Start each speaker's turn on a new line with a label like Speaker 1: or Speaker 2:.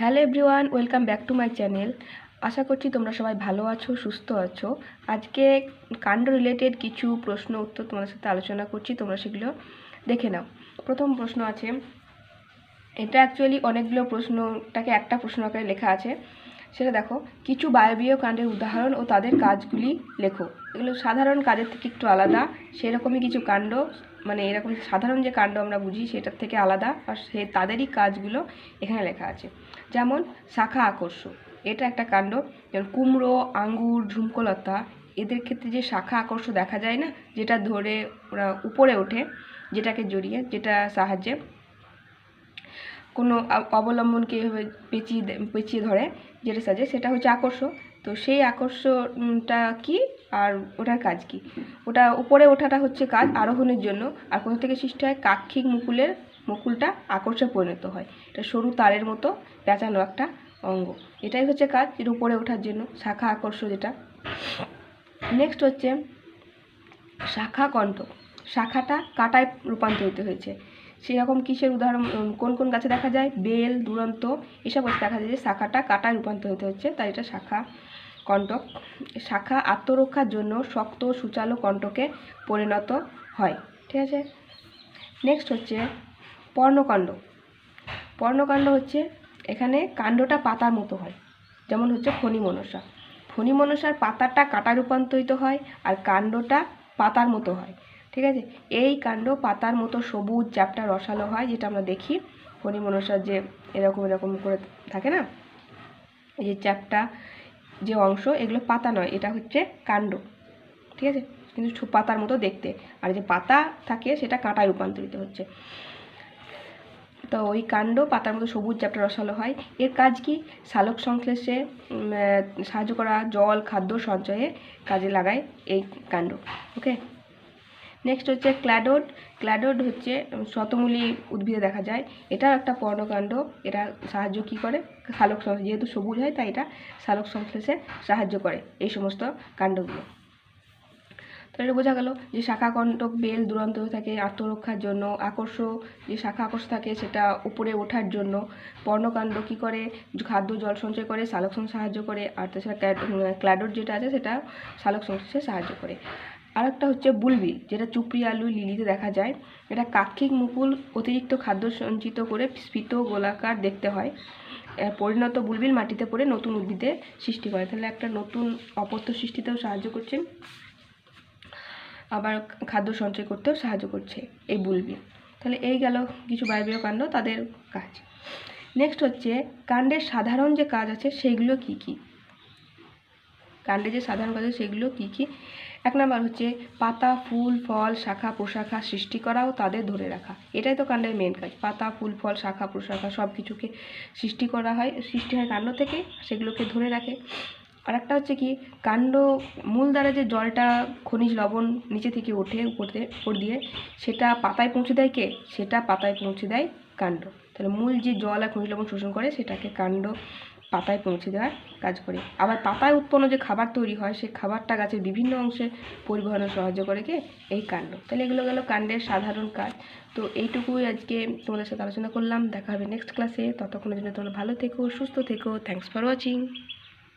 Speaker 1: Hello everyone, welcome back to my channel. আশা করছি তোমরা সবাই ভালো আছো, সুস্থ আছো। আজকে কাণ্ড রিলেটেড কিছু প্রশ্ন উত্তর তোমাদের সাথে আলোচনা করছি, তোমরা সেগুলো দেখে নাও। প্রথম প্রশ্ন আছে, এটা অ্যাকচুয়ালি অনেকগুলো প্রশ্নটাকে একটা প্রশ্ন আকারে লেখা আছে। সেটা দেখো। কিছু বায়বীয় কাণ্ডের উদাহরণ ও তাদের কাজগুলি লেখো। এগুলো সাধারণ কাজের থেকে একটু আলাদা। সেরকমই কিছু কাণ্ড মানে এরকম সাধারণ যে কাণ্ড আমরা বুঝি, সেটার থেকে আলাদা আর সে তাদেরই কাজগুলো এখানে লেখা আছে। যেমন শাখা আকর্ষ, এটা একটা কাণ্ড। যেমন কুমড়ো, আঙ্গুর, ঝুমকোলতা, এদের ক্ষেত্রে যে শাখা আকর্ষ দেখা যায় না, যেটা ধরে ওরা উপরে ওঠে, যেটাকে জড়িয়ে, যেটা সাহায্যে কোনো অবলম্বনকে এভাবে পেঁচিয়ে পেঁচিয়ে ধরে যেটা সাজে সেটা হচ্ছে আকর্ষ তো সেই আকর্ষণটা কি আর ওটার কাজ কি? ওটা উপরে ওঠাটা হচ্ছে কাজ আরোহণের জন্য। আর কোথা থেকে সৃষ্টি হয়? কাক্ষিক মুকুলের মুকুলটা আকর্ষে পরিণত হয়। এটা সরু তারের মতো পেঁচানো একটা অঙ্গ। এটাই হচ্ছে কাজ যেটা উপরে ওঠার জন্য, শাখা আকর্ষ যেটা। নেক্সট হচ্ছে শাখা কণ্ঠ। শাখাটা কাটায় রূপান্তরিত হয়েছে। সেরকম কিসের উদাহরণ কোন কোন গাছে দেখা যায়? বেল, দুরন্ত, এসব গাছে দেখা যায় যে শাখাটা কাটায় রূপান্তরিত হচ্ছে, তাই এটা শাখা কণ্টক শাখা আত্মরক্ষার জন্য শক্ত, সুচালো কণ্ঠকে পরিণত হয়, ঠিক আছে? নেক্সট হচ্ছে পর্ণকাণ্ড। পর্ণকাণ্ড হচ্ছে এখানে কাণ্ডটা পাতার মতো হয়, যেমন হচ্ছে ফণি মনসা। ফণি মনসার পাতাটা কাটা রূপান্তরিত হয় আর কাণ্ডটা পাতার মতো হয়। ঠিক আছে? এই কাণ্ড পাতার মতো সবুজ চ্যাপটা রসালো হয়, যেটা আমরা দেখি। ফণি মনসার যে এরকম এরকম করে থাকে না? এই যে চ্যাপটা যে অংশ, এগুলো পাতা নয়, এটা হচ্ছে কাণ্ড। ঠিক আছে? কিন্তু পাতার মতো দেখতে। আর যে পাতা থাকে, সেটা কাঁটায় রূপান্তরিত হচ্ছে। তো ওই কাণ্ড পাতার মতো সবুজ চ্যাপ্টা রসালো হয়। এর কাজ কি? সালোক সংশ্লেষে সাহায্য করা জল, খাদ্য সঞ্চয়ে কাজে লাগায় এই কাণ্ড। ওকে নেক্সট হচ্ছে ক্ল্যাডোড ক্ল্যাডোড হচ্ছে শতমূলী উদ্ভিদে দেখা যায়। এটাও একটা পর্ণকাণ্ড। এটা সাহায্য কি করে? সালোক সংশ্লেষ যেহেতু সবুজ হয়, তাই এটা সালোক সংশ্লেষে সাহায্য করে এই সমস্ত কাণ্ডগুলো। তো এটা বোঝা গেল যে শাখা কণ্টক বেল দুরন্ত থাকে আত্মরক্ষার জন্য। আকর্ষ যে শাখা আকর্ষ থাকে, সেটা উপরে ওঠার জন্য। পর্ণকাণ্ড কী করে? খাদ্য জল সঞ্চয় করে সালোক সংশ্লেষে সাহায্য করে। আর তাছাড়া ক্ল্যাডোর যেটা আছে, সেটা সালোক সংশ্লেষে সাহায্য করে। আরেকটা হচ্ছে বুলবিল যেটা চুপড়ি আলু লিলিতে দেখা যায়। এটা কাক্ষিক মুকুল অতিরিক্ত খাদ্য সঞ্চিত করে স্ফীত গোলাকার দেখতে হয়। পরিণত বুলবিল মাটিতে পড়ে নতুন উদ্ভিদে সৃষ্টি করে। তাহলে একটা নতুন অপত্য সৃষ্টিতেও সাহায্য করছে। আবার খাদ্য সঞ্চয় করতেও সাহায্য করছে এই বুলবিল তাহলে এই গেল কিছু বায়বীয় কাণ্ড, তাদের কাজ। নেক্সট হচ্ছে, কাণ্ডের সাধারণ যে কাজ আছে, সেইগুলো কি কি? কাণ্ডে যে সাধারণ কাজ সেগুলো কি কি? এক নাম্বার হচ্ছে পাতা, ফুল, ফল, শাখা প্রশাখা সৃষ্টি করা ও তাদের ধরে রাখা। এটাই তো কাণ্ডের মেন কাজ। পাতা, ফুল, ফল, শাখা প্রশাখা সব কিছুকে সৃষ্টি করা হয়, সৃষ্টি হয় কাণ্ড থেকে, সেগুলোকে ধরে রাখে। আর একটা হচ্ছে কি, কাণ্ড মূল দ্বারা যে জলটা, খনিজ লবণ নিচে থেকে ওঠে, উপরে উপর দিয়ে, সেটা পাতায় পৌঁছে দেয় কে? সেটা পাতায় পৌঁছে দেয় কাণ্ড। তাহলে মূল যে জল আর খনিজ লবণ শোষণ করে, সেটাকে কাণ্ড পাতায় পৌঁছে দেওয়ার কাজ করে। আবার পাতায় উৎপন্ন যে খাবার তৈরি হয়, সেই খাবারটা গাছের বিভিন্ন অংশে পরিবহনে সাহায্য করে কে? এই কাণ্ড। তাহলে এগুলো গেল কাণ্ডের সাধারণ কাজ। তো এইটুকুই আজকে তোমাদের সাথে আলোচনা করলাম। দেখা হবে নেক্সট ক্লাসে ততক্ষণের জন্য তোমরা ভালো থেকো, সুস্থ থেকো। Thanks for watching